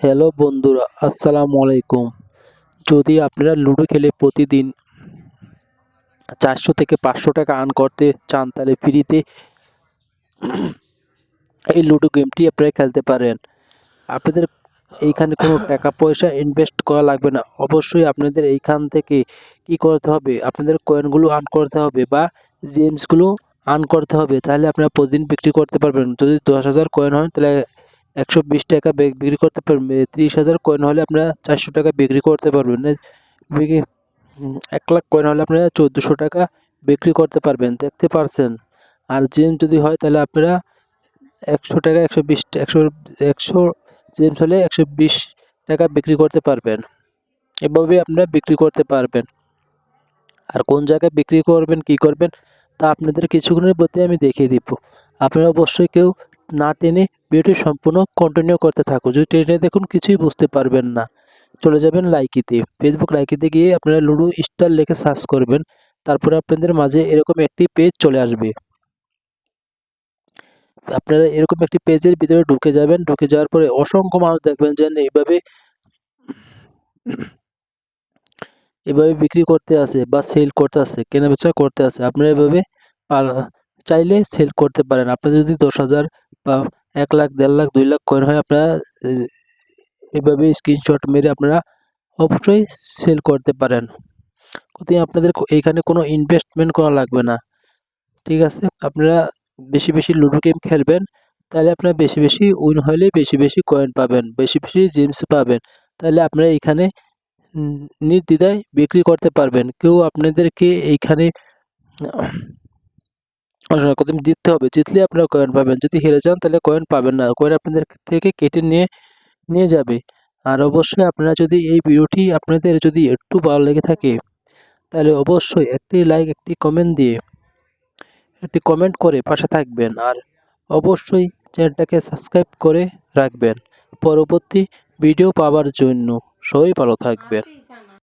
Hello বন্ধুরা, আসসালামু আলাইকুম। যদি আপনারা লুডো খেলে প্রতিদিন চারশো থেকে পাঁচশো টাকা আর্ন করতে চান, তাহলে ফ্রিতে এই লুডো গেমটি আপনারা খেলতে পারেন। আপনাদের এইখানে কোনো টাকা পয়সা ইনভেস্ট করা লাগবে না। অবশ্যই আপনাদের এইখান থেকে কি করতে হবে, আপনাদের কয়েনগুলো আর্ন করতে হবে বা জেমসগুলো আর্ন করতে হবে, তাহলে আপনারা প্রতিদিন বিক্রি করতে পারবেন। যদি দশ হাজার কয়েন হয়, তাহলে একশো বিশ টাকা বিক্রি করতে পারবেন ত্রিশ হাজার কয়েন হলে আপনারা চারশো টাকা বিক্রি করতে পারবেন। এক লাখ কয়েন হলে আপনারা চোদ্দোশো টাকা বিক্রি করতে পারবেন। দেখতে পারছেন? আর জেমস যদি হয় তাহলে আপনারা একশো টাকা একশো বিশ, একশো একশো জেমস হলে একশো বিশ টাকা বিক্রি করতে পারবেন। এভাবে আপনারা বিক্রি করতে পারবেন। আর কোন জায়গায় বিক্রি করবেন, কি করবেন, তা আপনাদের কিছুক্ষণের মধ্যে আমি দেখিয়ে দিব। আপনারা অবশ্যই কেউ না টেনে ভিডিওটি সম্পূর্ণ কন্টিনিউ করতে থাকুন। যদি টেনে দেখুন, কিছুই বুঝতে পারবেন না। চলে যাবেন লাইকিতে। ফেসবুক লাইকিতে গিয়ে আপনারা লুডো স্টার লিখে সার্চ করবেন। তারপরে আপনাদের মাঝে এরকম একটি পেজ চলে আসবে। আপনারা এরকম একটি পেজের ভিতরে ঢুকে যাবেন। ঢুকে যাওয়ার পরে অসংখ্য মানুষ দেখবেন যে এইভাবে এভাবে বিক্রি করতে আসে বা সেল করতে আসে, কেনাবেচা করতে আসে। আপনারা এভাবে চাইলে সেল করতে পারেন। আপনাদের যদি দশ হাজার বা এক লাখ দেড় লাখ দুই লাখ কয়েন হয় আপনারা এভাবে স্ক্রিনশট মেরে আপনারা অবশ্যই সেল করতে পারেন। কোথায় আপনাদের এইখানে কোনো ইনভেস্টমেন্ট করা লাগবে না। ঠিক আছে? আপনারা বেশি বেশি লুডো গেম খেলবেন তাহলে আপনারা বেশি বেশি উইন হলে বেশি বেশি কয়েন পাবেন বেশি বেশি জিমস পাবেন। তাহলে আপনারা এইখানে উম, নির্দ্বিধায় বিক্রি করতে পারবেন। কেউ আপনাদেরকে এইখানে কত জিততে হবে। জিতলে আপনারা কয়েন পাবেন। যদি হেরে যান তাহলে কয়েন পাবেন না। কয়েন আপনাদের থেকে কেটে নিয়ে নিয়ে যাবে। আর অবশ্যই আপনারা যদি এই ভিডিওটি আপনাদের যদি একটু ভালো লেগে থাকে, তাহলে অবশ্যই একটি লাইক একটি কমেন্ট দিয়ে, একটি কমেন্ট করে পাশে থাকবেন। আর অবশ্যই চ্যানেলটাকে সাবস্ক্রাইব করে রাখবেন। পরবর্তী ভিডিও পাওয়ার জন্য সবাই ভালো থাকবেন।